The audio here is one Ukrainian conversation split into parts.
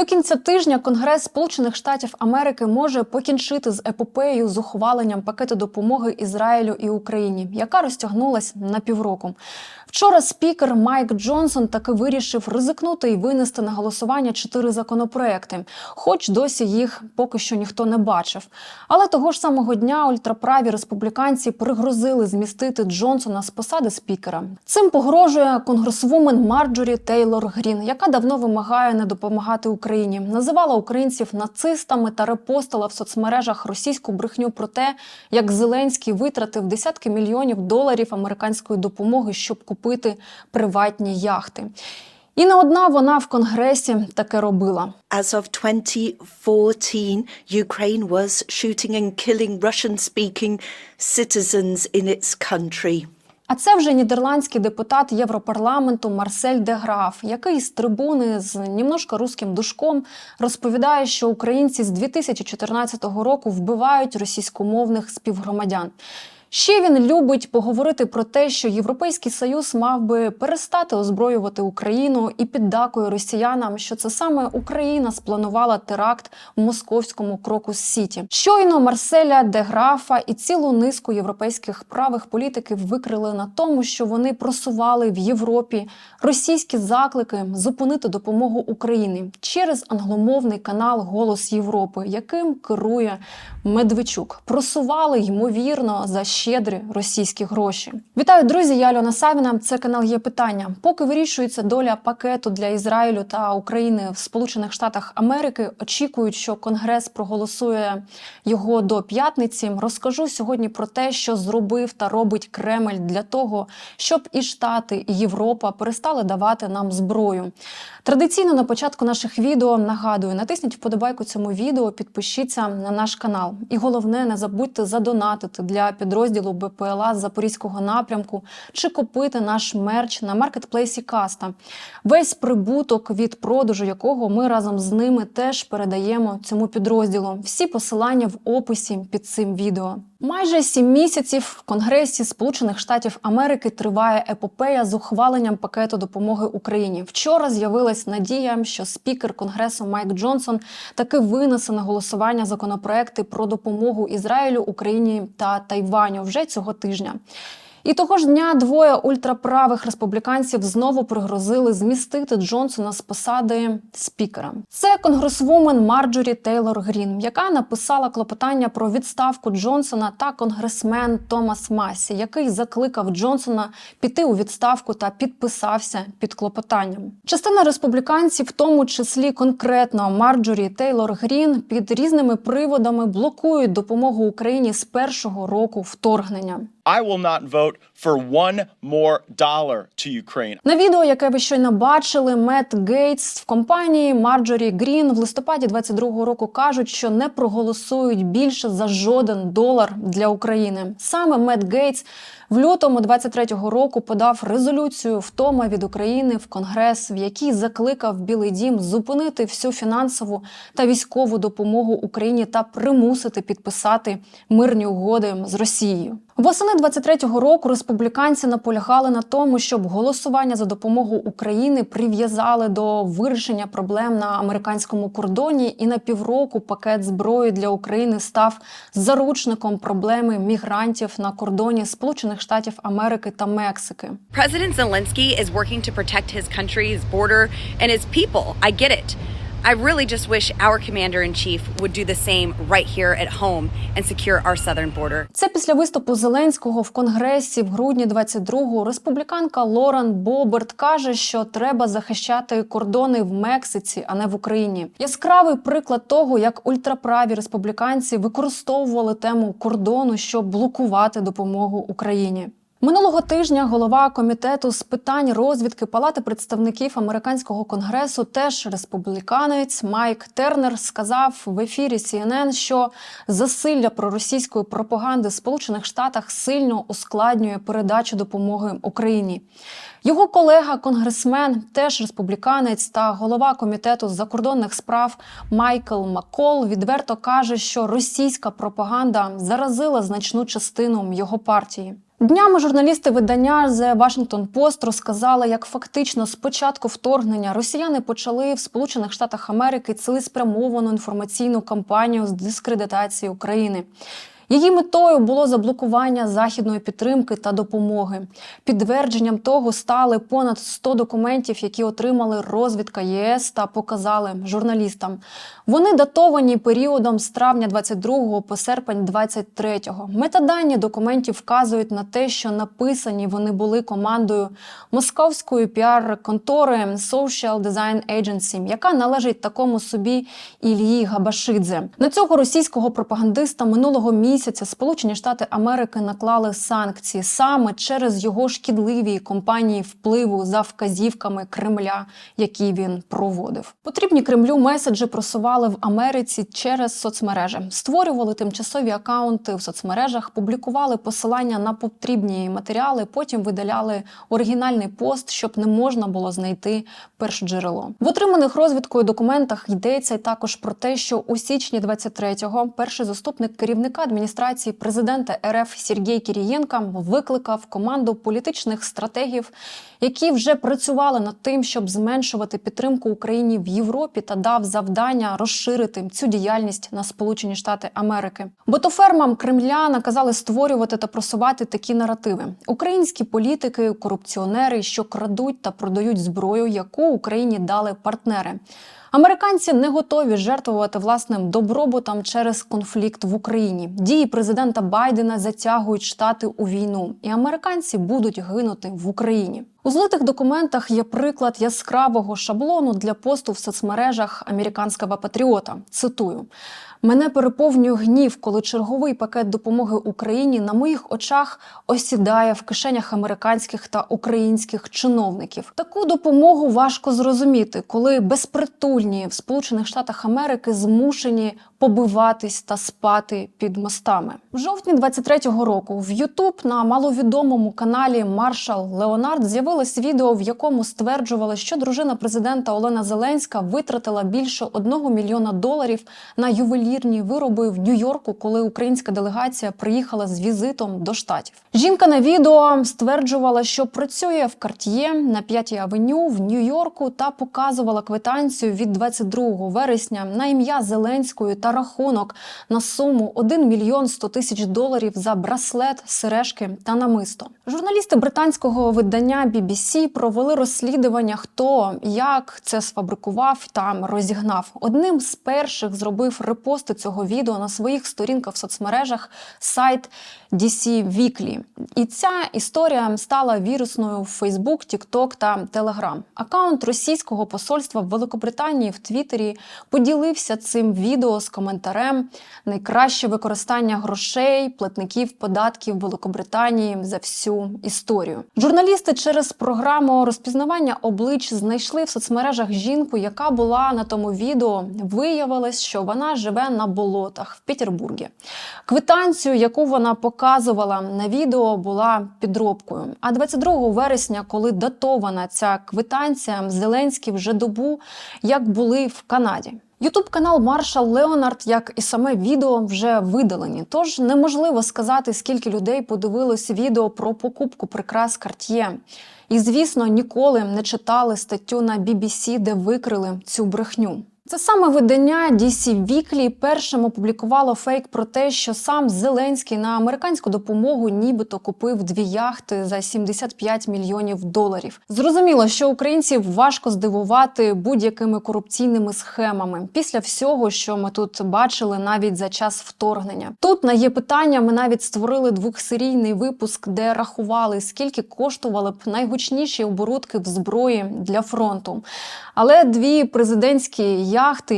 До кінця тижня Конгрес Сполучених Штатів Америки може покінчити з епопеєю з ухваленням пакету допомоги Ізраїлю і Україні, яка розтягнулась на півроку. Вчора спікер Майк Джонсон таки вирішив ризикнути і винести на голосування чотири законопроекти, хоч досі їх поки що ніхто не бачив. Але того ж самого дня ультраправі республіканці пригрозили змістити Джонсона з посади спікера. Цим погрожує конгресвумен Марджорі Тейлор Грін, яка давно вимагає не допомагати Україні, називала українців нацистами та репостила в соцмережах російську брехню про те, як Зеленський витратив десятки мільйонів доларів американської допомоги, щоб купити приватні яхти. І не одна вона в конгресі таке робила. As of 2014, Ukraine was shooting and killing Russian speaking citizens in its country. А це вже нідерландський депутат Європарламенту Марсель де Граф, який з трибуни з німножко руським душком розповідає, що українці з 2014 року вбивають російськомовних співгромадян. Ще він любить поговорити про те, що Європейський Союз мав би перестати озброювати Україну і піддакує росіянам, що це саме Україна спланувала теракт в московському крокус Сіті. Щойно Марселя де Графа і цілу низку європейських правих політиків викрили на тому, що вони просували в Європі російські заклики зупинити допомогу Україні через англомовний канал Голос Європи, яким керує Медведчук. Просували ймовірно за щедрі російські гроші. Вітаю, друзі! Я Альона Савіна. Це канал є питання. Поки вирішується доля пакету для Ізраїлю та України в Сполучених Штатах Америки, очікують, що Конгрес проголосує його до п'ятниці. Розкажу сьогодні про те, що зробив та робить Кремль для того, щоб і Штати, і Європа перестали давати нам зброю. Традиційно на початку наших відео нагадую, натисніть вподобайку цьому відео, підпишіться на наш канал. І головне, не забудьте задонатити для підрозділу БПЛА з Запорізького напрямку чи купити наш мерч на маркетплейсі Каста. Весь прибуток від продажу якого ми разом з ними теж передаємо цьому підрозділу. Всі посилання в описі під цим відео. Майже сім місяців в Конгресі Сполучених Штатів Америки триває епопея з ухваленням пакету допомоги Україні. Вчора з'явилась надія, що спікер Конгресу Майк Джонсон таки винесе на голосування законопроекти про допомогу Ізраїлю, Україні та Тайваню вже цього тижня. І того ж дня двоє ультраправих республіканців знову пригрозили змістити Джонсона з посади спікера. Це конгресвумен Марджорі Тейлор Грін, яка написала клопотання про відставку Джонсона та конгресмен Томас Масі, який закликав Джонсона піти у відставку та підписався під клопотанням. Частина республіканців, в тому числі конкретно Марджорі Тейлор Грін, під різними приводами блокують допомогу Україні з першого року вторгнення. I will not vote for one more dollar to Ukraine. На відео, яке ви щойно бачили, Мет Гейтс в компанії Марджорі Грін в листопаді 22-го року кажуть, що не проголосують більше за жоден долар для України. Саме Мет Гейтс в лютому 23-го року подав резолюцію втома від України в Конгрес, в якій закликав Білий Дім зупинити всю фінансову та військову допомогу Україні та примусити підписати мирні угоди з Росією. Восени 23-го року республіканці наполягали на тому, щоб голосування за допомогу України прив'язали до вирішення проблем на американському кордоні, і на півроку пакет зброї для України став заручником проблеми мігрантів на кордоні Сполучених Штатів Америки та Мексики. President Zelensky is working to protect his country's border and its people. I get it. I really just wish our commander in chief would do the same right here at home and secure our southern border. Це після виступу Зеленського в Конгресі в грудні 22-го республіканка Лорен Боберт каже, що треба захищати кордони в Мексиці, а не в Україні. Яскравий приклад того, як ультраправі республіканці використовували тему кордону, щоб блокувати допомогу Україні. Минулого тижня голова комітету з питань розвідки Палати представників американського конгресу, теж республіканець Майк Тернер, сказав в ефірі CNN, що засилля проросійської пропаганди в Сполучених Штатах сильно ускладнює передачу допомоги Україні. Його колега, конгресмен, теж республіканець та голова комітету з закордонних справ Майкл Маккол відверто каже, що російська пропаганда заразила значну частину його партії. Днями журналісти видання The Washington Post розказали, як фактично з початку вторгнення росіяни почали в Сполучених Штатах Америки цілеспрямовану інформаційну кампанію з дискредитації України. Її метою було заблокування західної підтримки та допомоги. Підтвердженням того стали понад 100 документів, які отримали розвідка ЄС та показали журналістам. Вони датовані періодом з травня 22 по серпень 23. Метадані документів вказують на те, що написані вони були командою московської піар-контори Social Design Agency, яка належить такому собі Ілії Габашидзе. На цього російського пропагандиста минулого місяця Сполучені Штати Америки наклали санкції саме через його шкідливі компанії впливу за вказівками Кремля, які він проводив. Потрібні Кремлю меседжі просували в Америці через соцмережі, створювали тимчасові акаунти в соцмережах, публікували посилання на потрібні матеріали, потім видаляли оригінальний пост, щоб не можна було знайти першоджерело. В отриманих розвідкою документах йдеться також про те, що у січні 23-го перший заступник керівника адміністрації президента РФ Сергій Кірієнка викликав команду політичних стратегів, які вже працювали над тим, щоб зменшувати підтримку Україні в Європі та дав завдання розширити цю діяльність на Сполучені Штати Америки. Ботофермам Кремля наказали створювати та просувати такі наративи: українські політики, корупціонери, що крадуть та продають зброю, яку Україні дали партнери. Американці не готові жертвувати власним добробутом через конфлікт в Україні. Дії президента Байдена затягують штати у війну, і американці будуть гинути в Україні. У злитих документах є приклад яскравого шаблону для посту в соцмережах американського патріота. Цитую. Мене переповнює гнів, коли черговий пакет допомоги Україні на моїх очах осідає в кишенях американських та українських чиновників. Таку допомогу важко зрозуміти, коли безпритульні в Сполучених Штатах Америки змушені побиватись та спати під мостами. В жовтні 23-го року в Ютуб на маловідомому каналі Маршал Леонард з'явилось відео, в якому стверджували, що дружина президента Олена Зеленська витратила більше одного мільйона доларів на ювелірні вироби в Нью-Йорку, коли українська делегація приїхала з візитом до штатів. Жінка на відео стверджувала, що працює в Карт'є на 5-й авеню в Нью-Йорку та показувала квитанцію від 22 вересня на ім'я Зеленської та рахунок на суму 1 мільйон 100 тисяч доларів за браслет, сережки та намисто. Журналісти британського видання BBC провели розслідування, хто як це сфабрикував та розігнав. Одним з перших зробив репости цього відео на своїх сторінках в соцмережах сайт DC Weekly. І ця історія стала вірусною в Facebook, TikTok та Telegram. Акаунт російського посольства в Великобританії в Твіттері поділився цим відео з коментарем найкраще використання грошей платників податків Великобританії за всю історію. Журналісти через програму розпізнавання облич знайшли в соцмережах жінку, яка була на тому відео. Виявилось, що вона живе на болотах в Петербургі. Квитанцію, яку вона показувала на відео, була підробкою. А 22 вересня, коли датована ця квитанція, Зеленський вже добу як були в Канаді. Ютуб канал Маршал Леонард, як і саме відео, вже видалені. Тож неможливо сказати, скільки людей подивилось відео про покупку прикрас Cartier. І, звісно, ніколи не читали статтю на BBC, де викрили цю брехню. Це саме видання DC Weekly першим опублікувало фейк про те, що сам Зеленський на американську допомогу нібито купив дві яхти за 75 мільйонів доларів. Зрозуміло, що українців важко здивувати будь-якими корупційними схемами після всього, що ми тут бачили навіть за час вторгнення. Тут на є питання. Ми навіть створили двохсерійний випуск, де рахували, скільки коштували б найгучніші оборудки в зброї для фронту. Але дві президентські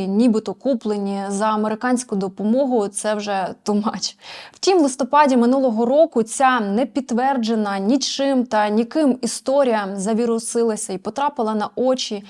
нібито куплені за американську допомогу, це вже тумач. Втім, в листопаді минулого року ця не підтверджена нічим та ніким історія завірусилася і потрапила на очі.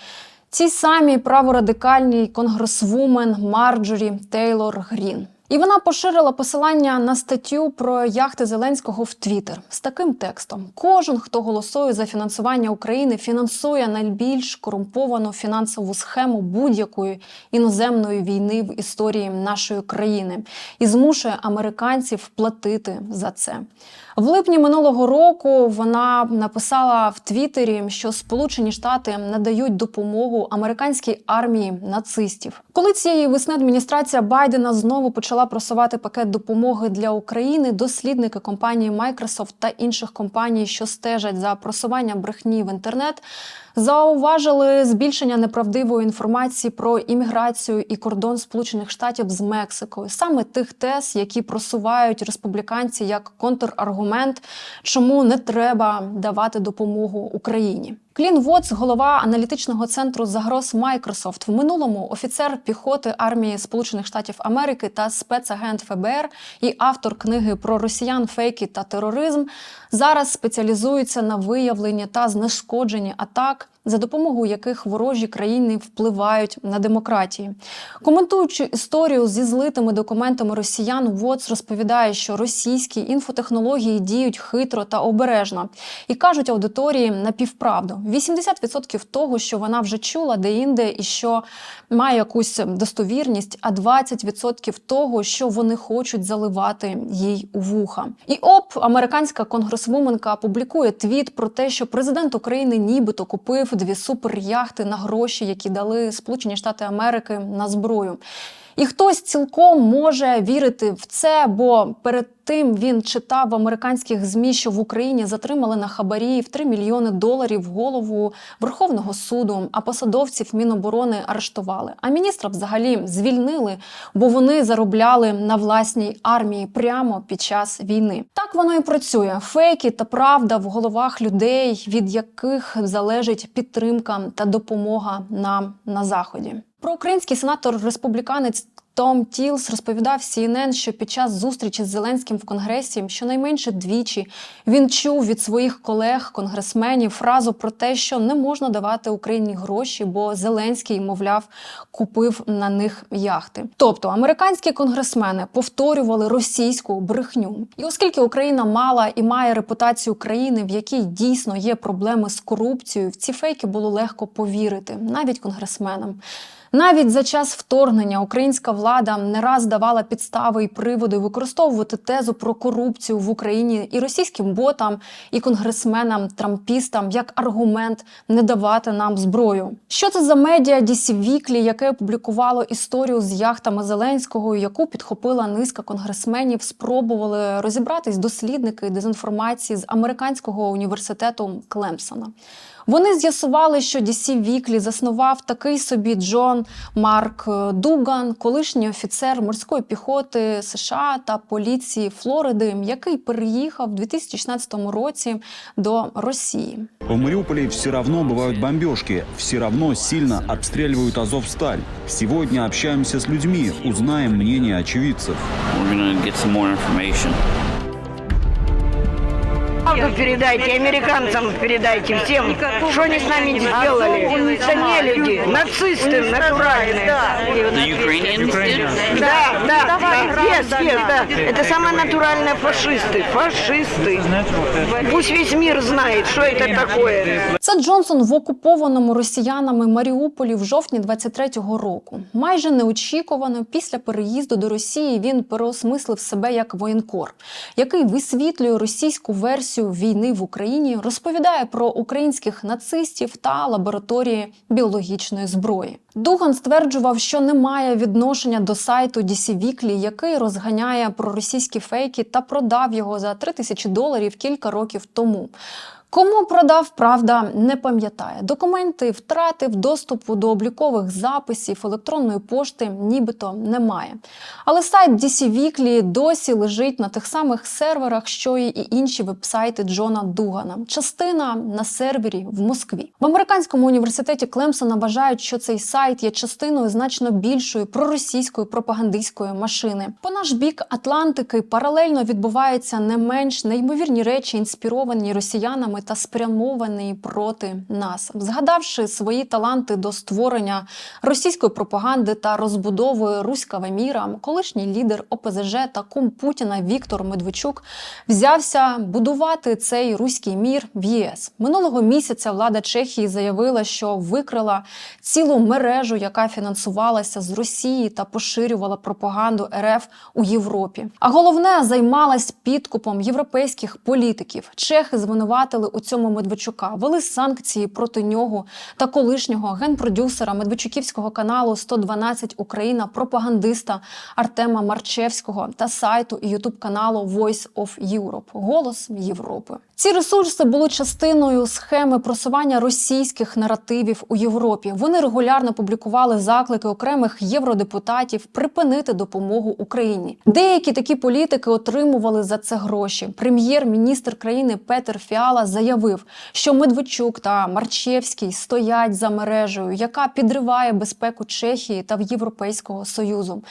Ці самі праворадикальній конгресвумен Марджорі Тейлор Грін. І вона поширила посилання на статтю про яхти Зеленського в Твіттер з таким текстом: кожен, хто голосує за фінансування України, фінансує найбільш корумповану фінансову схему будь-якої іноземної війни в історії нашої країни і змушує американців платити за це. В липні минулого року вона написала в Твіттері, що Сполучені Штати надають допомогу американській армії нацистів. Коли цієї весни адміністрація Байдена знову почала просувати пакет допомоги для України, дослідники компанії Microsoft та інших компаній, що стежать за просуванням брехні в інтернет, зауважили збільшення неправдивої інформації про імміграцію і кордон Сполучених Штатів з Мексикою, саме тих тез, які просувають республіканці як контраргумент, чому не треба давати допомогу Україні. Клін Вотс, голова аналітичного центру загроз Microsoft, в минулому офіцер піхоти армії Сполучених Штатів Америки та спецагент ФБР і автор книги про росіян, фейки та тероризм, зараз спеціалізується на виявленні та знешкодженні атак, так за допомогою яких ворожі країни впливають на демократії. Коментуючи історію зі злитими документами росіян, Вотс розповідає, що російські інфотехнології діють хитро та обережно і кажуть аудиторії напівправду. 80% того, що вона вже чула де-інде і що має якусь достовірність, а 20% того, що вони хочуть заливати їй у вуха. І оп, американська конгресвуменка публікує твіт про те, що президент України нібито купив дві суперяхти на гроші, які дали Сполучені Штати Америки на зброю. І хтось цілком може вірити в це, бо перед тим він читав в американських змі, що в Україні затримали на хабарі в 3 мільйони доларів голову Верховного суду, а посадовців Міноборони арештували. А міністра взагалі звільнили, бо вони заробляли на власній армії прямо під час війни. Так воно і працює. Фейки та правда в головах людей, від яких залежить підтримка та допомога нам на заході. Проукраїнський сенатор республіканець Том Тілс розповідав CNN, що під час зустрічі з Зеленським в Конгресі щонайменше двічі він чув від своїх колег-конгресменів фразу про те, що не можна давати Україні гроші, бо Зеленський, мовляв, купив на них яхти. Тобто американські конгресмени повторювали російську брехню. І оскільки Україна мала і має репутацію країни, в якій дійсно є проблеми з корупцією, в ці фейки було легко повірити, навіть конгресменам. Навіть за час вторгнення українська влада не раз давала підстави і приводи використовувати тезу про корупцію в Україні і російським ботам, і конгресменам, трампістам як аргумент не давати нам зброю. Що це за медіа DC Weekly, яке опублікувало історію з яхтами Зеленського, яку підхопила низка конгресменів, спробували розібратись дослідники дезінформації з американського університету Клемсона. Вони з'ясували, що DC Weekly заснував такий собі Джон Марк Дуган, колишній офіцер морської піхоти США та поліції Флориди, який переїхав у 2016 році до Росії. В Мариуполе все равно бывают бомбежки, все равно сильно обстреливают Азовсталь. Сегодня общаемся с людьми, узнаем мнение очевидцев. We're gonna get some more information Правду передайте, американцам передайте всем, что они с нами сделали. Это не люди, нацисты натуральные. The Ukrainians did? Да, да, да, yes, yes, да. Это самые натуральные фашисты, фашисты. Пусть весь мир знает, что это такое. Це Джонсон в окупованому росіянами Маріуполі в жовтні 23-го року. Майже неочікувано після переїзду до Росії він переосмислив себе як воєнкор, який висвітлює російську версію війни в Україні, розповідає про українських нацистів та лабораторії біологічної зброї. Дуган стверджував, що не має відношення до сайту DC Weekly, який розганяє проросійські фейки та продав його за 3 тисячі доларів кілька років тому. Кому продав, правда, не пам'ятає. Документи втратив доступу до облікових записів електронної пошти, нібито немає. Але сайт DC Weekly досі лежить на тих самих серверах, що і інші вебсайти Джона Дугана. Частина на сервері в Москві. В американському університеті Клемсона вважають, що цей сайт є частиною значно більшої проросійської пропагандистської машини. По наш бік Атлантики паралельно відбуваються не менш неймовірні речі, інспіровані росіянами та спрямований проти нас. Згадавши свої таланти до створення російської пропаганди та розбудови руського міра, колишній лідер ОПЗЖ та кум Путіна Віктор Медведчук взявся будувати цей руський мір в ЄС. Минулого місяця влада Чехії заявила, що викрила цілу мережу, яка фінансувалася з Росії та поширювала пропаганду РФ у Європі. А головне займалась підкупом європейських політиків. Чехи звинуватили у цьому Медведчука, вели санкції проти нього та колишнього генпродюсера Медведчуківського каналу 112 Україна, пропагандиста Артема Марчевського та сайту і ютуб каналу Voice of Europe – Голос Європи. Ці ресурси були частиною схеми просування російських наративів у Європі. Вони регулярно публікували заклики окремих євродепутатів припинити допомогу Україні. Деякі такі політики отримували за це гроші. Прем'єр-міністр країни Петер Фіала заявив, що Медведчук та Марчевський стоять за мережею, яка підриває безпеку Чехії та Європейського союзу.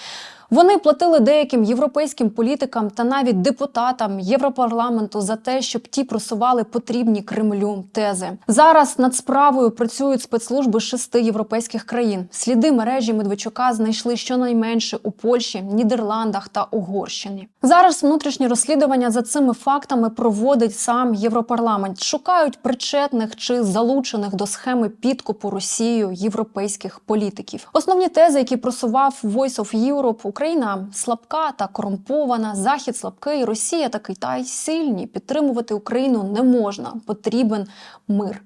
Вони платили деяким європейським політикам та навіть депутатам Європарламенту за те, щоб ті просували потрібні Кремлю тези. Зараз над справою працюють спецслужби шести європейських країн. Сліди мережі Медведчука знайшли щонайменше у Польщі, Нідерландах та Угорщині. Зараз внутрішні розслідування за цими фактами проводить сам Європарламент. Шукають причетних чи залучених до схеми підкупу Росією європейських політиків. Основні тези, які просував Voice of Europe, Україна слабка та корумпована, Захід слабкий, Росія та Китай сильні. Підтримувати Україну не можна. Потрібен мир.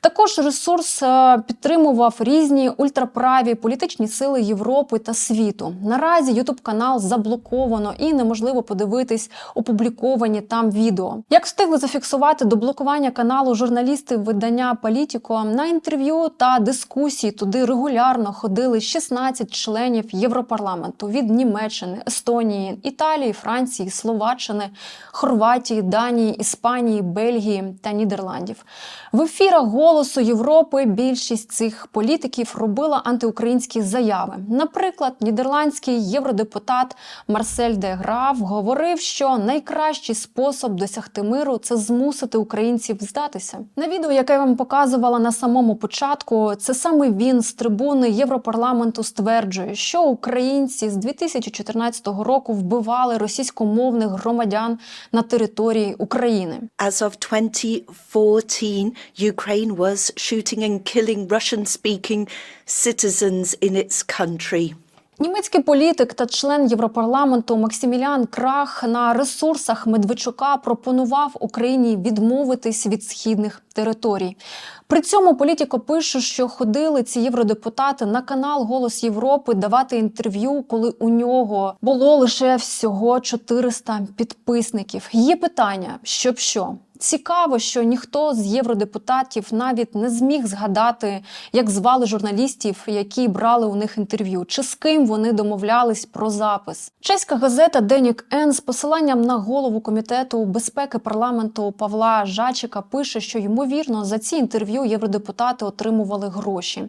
Також ресурс е, підтримував різні ультраправі політичні сили Європи та світу. Наразі Ютуб канал заблоковано і неможливо подивитись опубліковані там відео. Як встигли зафіксувати до блокування каналу журналісти видання Політіко на інтерв'ю та дискусії туди регулярно ходили 16 членів Європарламенту від Німеччини, Естонії, Італії, Франції, Словаччини, Хорватії, Данії, Іспанії, Бельгії та Нідерландів. В ефірах голосу Європи більшість цих політиків робила антиукраїнські заяви. Наприклад, нідерландський євродепутат Марсель де Граф говорив, що найкращий спосіб досягти миру це змусити українців здатися. На відео, яке я вам показувала на самому початку, це саме він з трибуни Європарламенту стверджує, що українці з 2014 року вбивали російськомовних громадян на території України. As of 2014, Ukraine was shooting and killing Russian speaking citizens in its country. Німецький політик та член Європарламенту Максимілян Крах на ресурсах Медведчука пропонував Україні відмовитись від східних територій. При цьому політико пише, що ходили ці євродепутати на канал Голос Європи давати інтерв'ю, коли у нього було лише всього 400 підписників. Є питання, щоб що. Цікаво, що ніхто з євродепутатів навіть не зміг згадати, як звали журналістів, які брали у них інтерв'ю, чи з ким вони домовлялись про запис. Чеська газета Денік Н з посиланням на голову комітету безпеки парламенту Павла Жачика пише, що ймовірно за ці інтерв'ю євродепутати отримували гроші.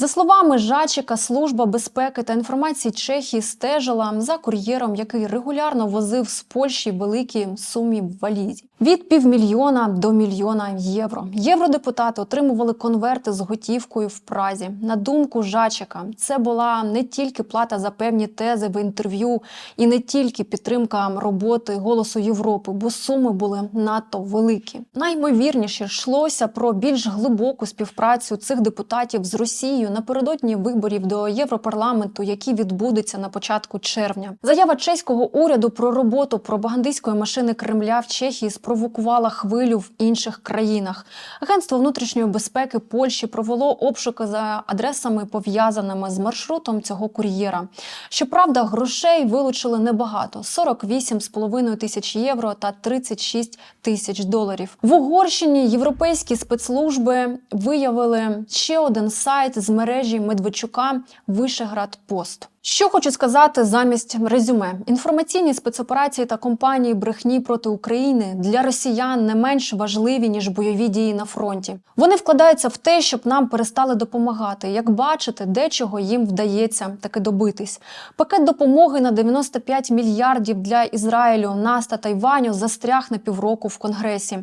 За словами Жачика, служба безпеки та інформації Чехії стежила за кур'єром, який регулярно возив з Польщі великі сумі валізі від півмільйона до мільйона євро. Євродепутати отримували конверти з готівкою в Празі. На думку Жачика, це була не тільки плата за певні тези в інтерв'ю, і не тільки підтримка роботи голосу Європи, бо суми були надто великі. Наймовірніше йшлося про більш глибоку співпрацю цих депутатів з Росією напередодні виборів до Європарламенту, які відбудуться на початку червня. Заява чеського уряду про роботу пропагандистської машини Кремля в Чехії спровокувала хвилю в інших країнах. Агентство внутрішньої безпеки Польщі провело обшуки за адресами, пов'язаними з маршрутом цього кур'єра. Щоправда, грошей вилучили небагато: 48,5 тисяч євро та 36 тисяч доларів. В Угорщині європейські спецслужби виявили ще один сайт з мережі Медведчука Вишеград Пост. Що хочу сказати замість резюме: інформаційні спецоперації та компанії брехні проти України для росіян не менш важливі ніж бойові дії на фронті. Вони вкладаються в те, щоб нам перестали допомагати. Як бачите, дечого їм вдається таки добитись. Пакет допомоги на 95 мільярдів для Ізраїлю, нас та Тайваню застряг на півроку в Конгресі.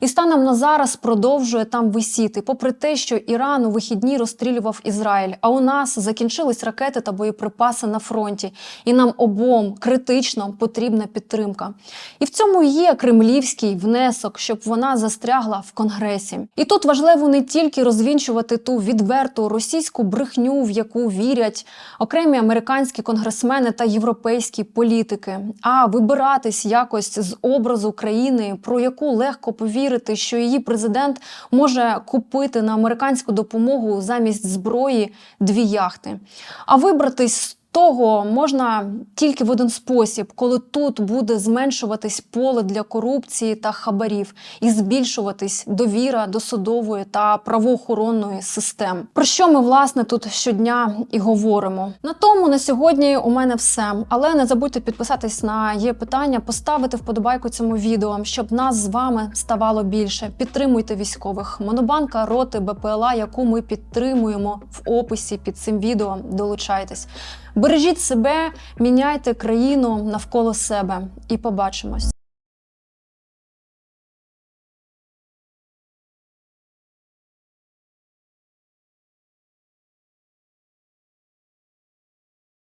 І станом на зараз продовжує там висіти, попри те, що Іран у вихідні розстрілював Ізраїль. А у нас закінчились ракети та боєприпаси на фронті, і нам обом критично потрібна підтримка. І в цьому є кремлівський внесок, щоб вона застрягла в Конгресі. І тут важливо не тільки розвінчувати ту відверту російську брехню, в яку вірять окремі американські конгресмени та європейські політики, а вибиратись якось з образу країни, про яку легко повірити, що її президент може купити на американську допомогу замість зброї дві яхти. А вибратись з того можна тільки в один спосіб, коли тут буде зменшуватись поле для корупції та хабарів і збільшуватись довіра до судової та правоохоронної систем. Про що ми власне тут щодня і говоримо. На тому на сьогодні у мене все. Але не забудьте підписатись на є питання, поставити вподобайку цьому відео, щоб нас з вами ставало більше. Підтримуйте військових. Монобанка роти БПЛА, яку ми підтримуємо в описі під цим відео. Долучайтесь. Бережіть себе, міняйте країну навколо себе і побачимось.